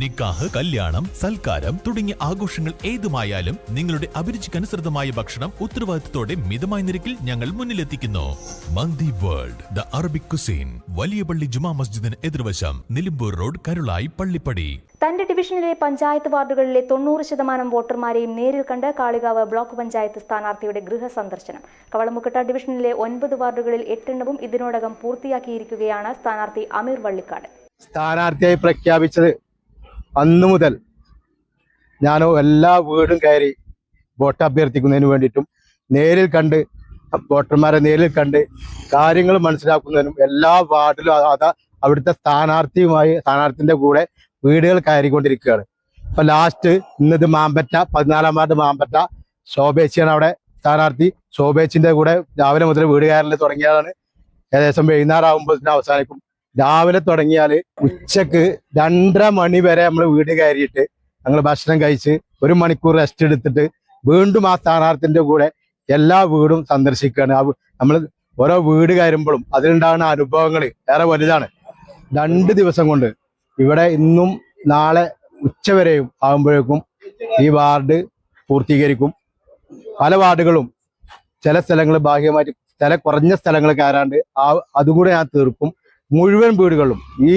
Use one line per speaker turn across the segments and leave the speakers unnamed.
നിക്കാഹ് കല്യാണം സൽക്കാരം തുടങ്ങിയ ആഘോഷങ്ങൾ ഏതുമായാലും നിങ്ങളുടെ അഭിരുചിക്കനുസൃതമായ ഭക്ഷണം ഉത്തരവാദിത്തത്തോടെ മിതമായ നിരക്കിൽ ഞങ്ങൾ മുന്നിലെത്തിക്കുന്നു. Mandi world the Arabic cuisine വലിയ പള്ളി ജുമാ മസ്ജിദിന് എതിർവശം നിലമ്പൂർ റോഡ് കരുളായി പള്ളിപ്പടി.
തന്റെ ഡിവിഷനിലെ പഞ്ചായത്ത് വാർഡുകളിലെ തൊണ്ണൂറ് ശതമാനം വോട്ടർമാരെയും നേരിൽ കണ്ട് കാളികാവ് ബ്ലോക്ക് പഞ്ചായത്ത് സ്ഥാനാർത്ഥിയുടെ ഗൃഹ സന്ദർശനം. കവളമുക്കട്ട ഡിവിഷനിലെ ഒൻപത് വാർഡുകളിൽ എട്ടെണ്ണവും ഇതിനോടകം പൂർത്തിയാക്കിയിരിക്കുകയാണ് സ്ഥാനാർത്ഥി അമീർ വള്ളിക്കാട്.
സ്ഥാനാർത്ഥിയായി പ്രഖ്യാപിച്ചത് അന്നു മുതൽ ഞാൻ എല്ലാ വീടും കയറി വോട്ട് അഭ്യർത്ഥിക്കുന്നതിന് വേണ്ടിയിട്ടും നേരിൽ കണ്ട് വോട്ടർമാരെ നേരിൽ കണ്ട് കാര്യങ്ങൾ മനസ്സിലാക്കുന്നതിനും എല്ലാ വാർഡിലും അതാ അവിടുത്തെ സ്ഥാനാർത്ഥിയുമായി സ്ഥാനാർത്ഥിന്റെ കൂടെ വീടുകൾ കയറിക്കൊണ്ടിരിക്കുകയാണ്. ഇപ്പൊ ലാസ്റ്റ് ഇന്നത് മാമ്പറ്റ പതിനാലാം വാർഡ് മാമ്പറ്റ. ശോഭേച്ചിയാണ് അവിടെ സ്ഥാനാർത്ഥി. ശോഭേച്ചിന്റെ കൂടെ രാവിലെ മുതൽ വീട് കയറൽ തുടങ്ങിയതാണ്. ഏകദേശം വൈകുന്നേരം ആകുമ്പോൾ അവസാനിക്കും. രാവിലെ തുടങ്ങിയാൽ ഉച്ചയ്ക്ക് രണ്ടര മണി വരെ നമ്മൾ വീട് കയറിയിട്ട് ഞങ്ങൾ ഭക്ഷണം കഴിച്ച് ഒരു മണിക്കൂർ റെസ്റ്റ് എടുത്തിട്ട് വീണ്ടും ആ സ്ഥാനാർത്ഥിന്റെ കൂടെ എല്ലാ വീടും സന്ദർശിക്കുകയാണ്. നമ്മൾ ഓരോ വീട് കയറുമ്പോഴും അതിലുണ്ടാകുന്ന അനുഭവങ്ങൾ ഏറെ വലുതാണ്. രണ്ട് ദിവസം കൊണ്ട് ഇവിടെ ഇന്നും നാളെ ഉച്ചവരെയും ആകുമ്പോഴേക്കും ഈ വാർഡ് പൂർത്തീകരിക്കും. പല വാർഡുകളും ചില സ്ഥലങ്ങൾ ഭാഗ്യമായിട്ട് ചില കുറഞ്ഞ സ്ഥലങ്ങൾ കയറാണ്ട് ആ അതുകൂടെ ഞാൻ തീർക്കും. മുഴുവൻ വീടുകളും ഈ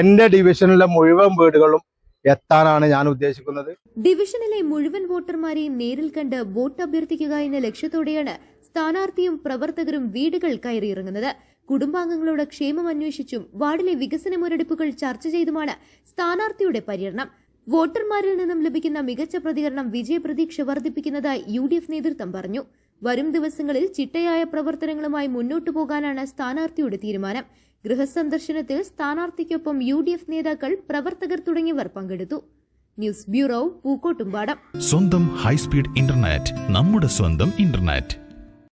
എന്റെ ഡിവിഷനിലെ മുഴുവൻ വീടുകളും എത്താനാണ് ഞാൻ ഉദ്ദേശിക്കുന്നത്.
ഡിവിഷനിലെ മുഴുവൻ വോട്ടർമാരെയും നേരിൽ കണ്ട് വോട്ട് അഭ്യർത്ഥിക്കുക എന്ന ലക്ഷ്യത്തോടെയാണ് സ്ഥാനാർത്ഥിയും പ്രവർത്തകരും വീടുകൾ കയറിയിറങ്ങുന്നത്. കുടുംബാംഗങ്ങളുടെ ക്ഷേമം അന്വേഷിച്ചും വാർഡിലെ വികസന മുരടിപ്പുകൾ ചർച്ച ചെയ്തുമാണ് സ്ഥാനാർത്ഥിയുടെ പര്യടനം. വോട്ടർമാരിൽ നിന്നും ലഭിക്കുന്ന മികച്ച പ്രതികരണം വിജയപ്രതീക്ഷ വർദ്ധിപ്പിക്കുന്നതായി യു ഡി എഫ് നേതൃത്വം പറഞ്ഞു. വരും ദിവസങ്ങളിൽ ചിട്ടയായ പ്രവർത്തനങ്ങളുമായി മുന്നോട്ടു പോകാനാണ് സ്ഥാനാർത്ഥിയുടെ തീരുമാനം. ഗൃഹസന്ദർശനത്തിൽ സ്ഥാനാർത്ഥിക്കൊപ്പം യു ഡി എഫ് നേതാക്കൾ പ്രവർത്തകർ തുടങ്ങിയവർ പങ്കെടുത്തു. News bureau Pookkottumpadam.
സ്വന്തം ഹൈസ്പീഡ് ഇന്റർനെറ്റ് നമ്മുടെ സ്വന്തം ഇന്റർനെറ്റ്.